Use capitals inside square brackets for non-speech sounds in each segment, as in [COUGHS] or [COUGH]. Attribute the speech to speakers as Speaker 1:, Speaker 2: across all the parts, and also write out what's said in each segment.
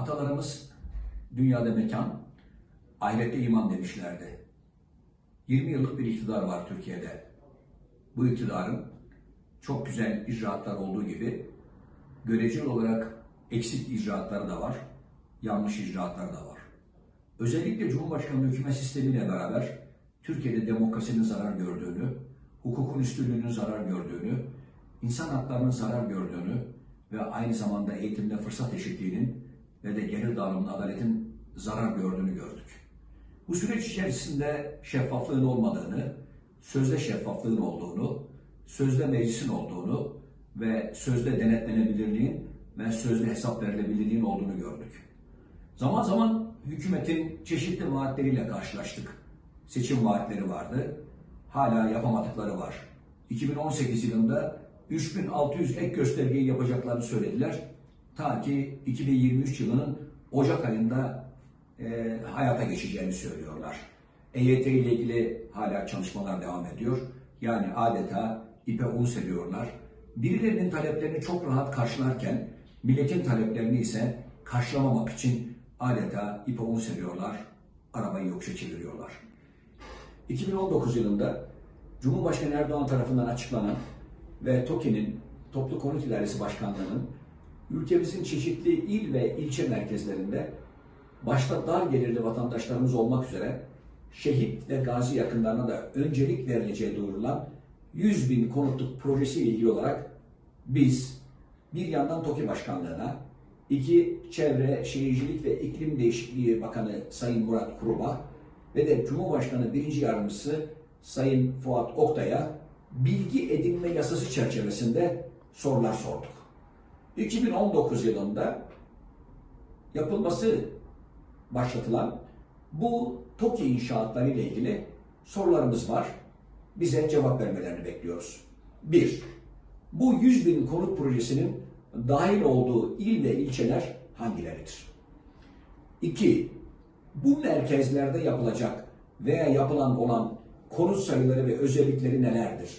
Speaker 1: Atalarımız dünyada mekan, ahirette iman demişlerdi. 20 yıllık bir iktidar var Türkiye'de. Bu iktidarın çok güzel icraatlar olduğu gibi göreceli olarak eksik icraatları da var, yanlış icraatları da var. Özellikle Cumhurbaşkanlığı hükümet sistemiyle beraber Türkiye'de demokrasinin zarar gördüğünü, hukukun üstünlüğünün zarar gördüğünü, insan haklarının zarar gördüğünü ve aynı zamanda eğitimde fırsat eşitliğinin ve de gelir dağılımında adaletin zarar gördüğünü gördük. Bu süreç içerisinde şeffaflığın olmadığını, sözde şeffaflığın olduğunu, sözde meclisin olduğunu ve sözde denetlenebilirliğin ve sözde hesap verilebilirliğin olduğunu gördük. Zaman zaman hükümetin çeşitli vaatleriyle karşılaştık. Seçim vaatleri vardı. Hala yapamadıkları var. 2018 yılında 3600 ek göstergeyi yapacaklarını söylediler. Ta ki 2023 yılının Ocak ayında e, hayata geçeceğini söylüyorlar. EYT ile ilgili hala çalışmalar devam ediyor. Yani adeta ipe un seriyorlar. Birilerinin taleplerini çok rahat karşılarken milletin taleplerini ise karşılamamak için adeta ipe un seriyorlar. Arabayı yokuşa çeviriyorlar. 2019 yılında Cumhurbaşkanı Erdoğan tarafından açıklanan ve TOKİ'nin Toplu Konut İdaresi Başkanlığı'nın ülkemizin çeşitli il ve ilçe merkezlerinde başta dar gelirli vatandaşlarımız olmak üzere şehit ve gazi yakınlarına da öncelik verileceği duyurulan 100 bin konutluk projesi ile ilgili olarak biz bir yandan TOKİ Başkanlığı'na, iki Çevre, Şehircilik ve İklim Değişikliği Bakanı Sayın Murat Kurum'a ve de Cumhurbaşkanı birinci yardımcısı Sayın Fuat Oktay'a bilgi edinme yasası çerçevesinde sorular sorduk. 2019 yılında yapılması başlatılan bu TOKİ inşaatları ile ilgili sorularımız var. Bize cevap vermelerini bekliyoruz. 1. Bu 100 bin konut projesinin dahil olduğu il ve ilçeler hangileridir? 2. Bu merkezlerde yapılacak veya yapılan olan konut sayıları ve özellikleri nelerdir?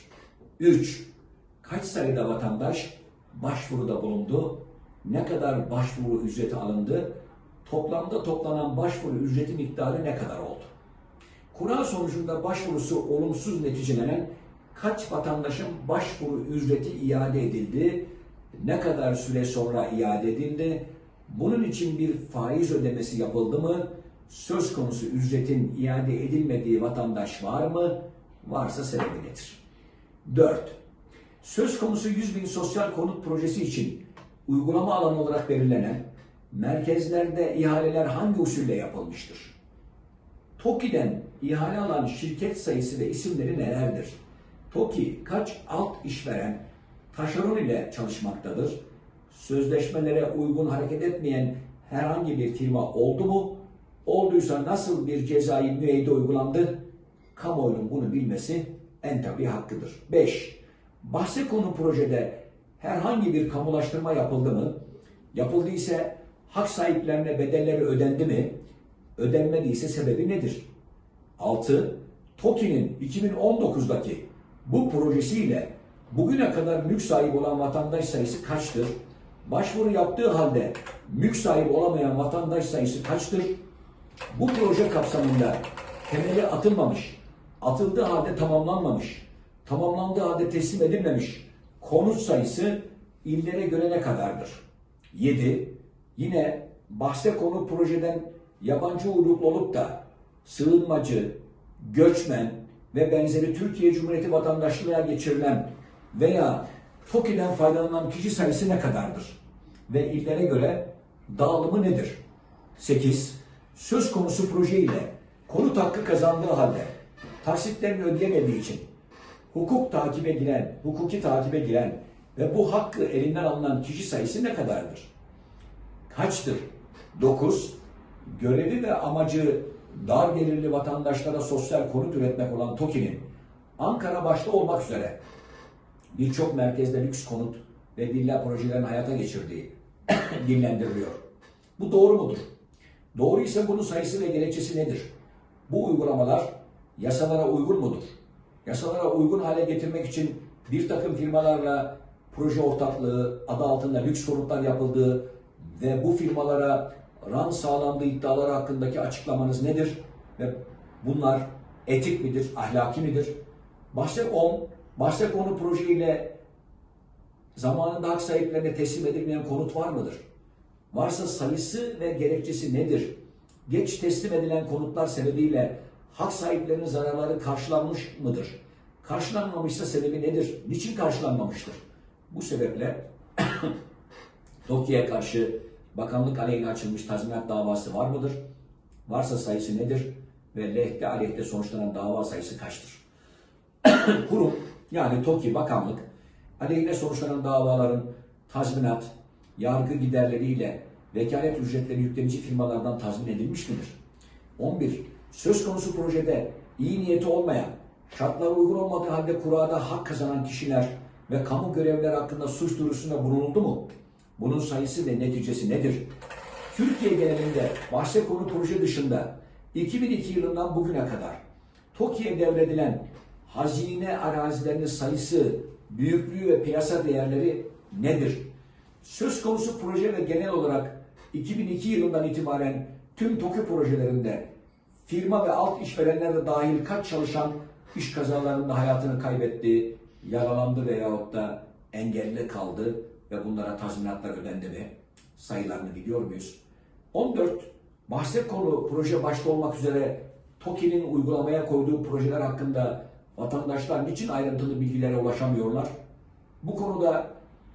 Speaker 1: 3. Kaç sayıda vatandaş başvuruda bulundu? Ne kadar başvuru ücreti alındı? Toplamda toplanan başvuru ücreti miktarı ne kadar oldu? Kura sonucunda başvurusu olumsuz neticelenen kaç vatandaşın başvuru ücreti iade edildi? Ne kadar süre sonra iade edildi? Bunun için bir faiz ödemesi yapıldı mı? Söz konusu ücretin iade edilmediği vatandaş var mı? Varsa sebebi nedir? 4. Söz konusu 100 bin sosyal konut projesi için uygulama alanı olarak belirlenen merkezlerde ihaleler hangi usulle yapılmıştır? TOKİ'den ihale alan şirket sayısı ve isimleri nelerdir? TOKİ kaç alt işveren taşeron ile çalışmaktadır? Sözleşmelere uygun hareket etmeyen herhangi bir firma oldu mu? Olduysa nasıl bir cezai müeyyide uygulandı? Kamuoyunun bunu bilmesi en tabi hakkıdır. 5. Bahse konu projede herhangi bir kamulaştırma yapıldı mı? Yapıldıysa hak sahiplerine bedelleri ödendi mi? Ödenmediyse sebebi nedir? 6. TOKİ'nin 2019'daki bu projesiyle bugüne kadar mülk sahibi olan vatandaş sayısı kaçtır? Başvuru yaptığı halde mülk sahibi olamayan vatandaş sayısı kaçtır? Bu proje kapsamında temeli atılmamış, atıldığı halde tamamlanmamış, tamamlandığı halde teslim edilmemiş konut sayısı illere göre ne kadardır? 7. Yine bahse konu projeden yabancı uyruklu olup da sığınmacı, göçmen ve benzeri Türkiye Cumhuriyeti vatandaşlığına geçirilen veya TOKİ'den faydalanan kişi sayısı ne kadardır? Ve illere göre dağılımı nedir? 8. Söz konusu proje ile konut hakkı kazandığı halde taksitlerini ödeyemediği için hukuk takibe giren, hukuki takibe giren ve bu hakkı elinden alınan kişi sayısı ne kadardır? Kaçtır? 9. Görevi ve amacı dar gelirli vatandaşlara sosyal konut üretmek olan TOKİ'nin Ankara başta olmak üzere birçok merkezde lüks konut ve villa projelerini hayata geçirdiği [COUGHS] dinlendiriliyor. Bu doğru mudur? Doğru ise bunun sayısı ve gerekçesi nedir? Bu uygulamalar yasalara uygun mudur? Yasalara uygun hale getirmek için bir takım firmalarla proje ortaklığı adı altında lüks konutlar yapıldığı ve bu firmalara ran sağlandığı iddiaları hakkındaki açıklamanız nedir? Ve bunlar etik midir, ahlaki midir? Başta 10, başta konu projeyle zamanında hak sahiplerine teslim edilmeyen konut var mıdır? Varsa sayısı ve gerekçesi nedir? Geç teslim edilen konutlar sebebiyle hak sahiplerinin zararları karşılanmış mıdır? Karşılanmamışsa sebebi nedir? Niçin karşılanmamıştır? Bu sebeple [COUGHS] TOKİ'ye karşı bakanlık aleyhine açılmış tazminat davası var mıdır? Varsa sayısı nedir? Ve lehte aleyhte sonuçlanan dava sayısı kaçtır? [COUGHS] Kurum yani TOKİ bakanlık aleyhine sonuçlanan davaların tazminat, yargı giderleriyle vekalet ücretleri yüklenici firmalardan tazmin edilmiş midir? 11. Söz konusu projede iyi niyeti olmayan, şartlara uygun olmadığı halde kurada hak kazanan kişiler ve kamu görevlileri hakkında suç duyurusunda bulunuldu mu? Bunun sayısı ve neticesi nedir? Türkiye genelinde bahse konu proje dışında 2002 yılından bugüne kadar TOKİ'ye devredilen hazine arazilerinin sayısı, büyüklüğü ve piyasa değerleri nedir? Söz konusu proje ve genel olarak 2002 yılından itibaren tüm TOKİ projelerinde firma ve alt işverenler de dahil kaç çalışan iş kazalarında hayatını kaybetti, yaralandı veyahut da engelli kaldı ve bunlara tazminatlar ödendi mi? Sayılarını biliyor muyuz? 14. Bahse konu proje başta olmak üzere TOKİ'nin uygulamaya koyduğu projeler hakkında vatandaşlar niçin ayrıntılı bilgilere ulaşamıyorlar? Bu konuda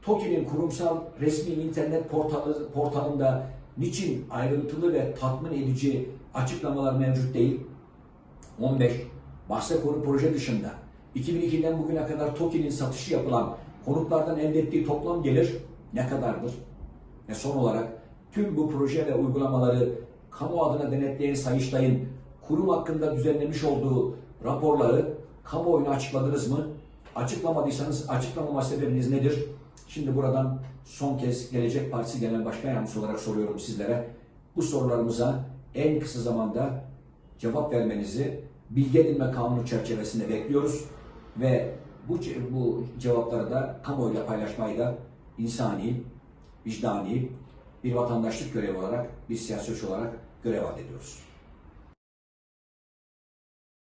Speaker 1: TOKİ'nin kurumsal resmi internet portalı, portalında niçin ayrıntılı ve tatmin edici açıklamalar mevcut değil? 15. Bahse konu proje dışında 2002'den bugüne kadar TOKİ'nin satışı yapılan konutlardan elde ettiği toplam gelir ne kadardır? Ve son olarak tüm bu proje ve uygulamaları kamu adına denetleyen Sayıştay'ın kurum hakkında düzenlemiş olduğu raporları kamuoyuna açıkladınız mı? Açıklamadıysanız açıklamama sebebiniz nedir? Şimdi buradan son kez Gelecek Partisi Genel Başkan Yardımcısı olarak soruyorum sizlere. Bu sorularımıza en kısa zamanda cevap vermenizi bilgi edinme kanunu çerçevesinde bekliyoruz ve bu, bu cevapları da kamuoyuyla paylaşmayı da insani, vicdani bir vatandaşlık görevi olarak, bir siyasetçi olarak görev addediyoruz.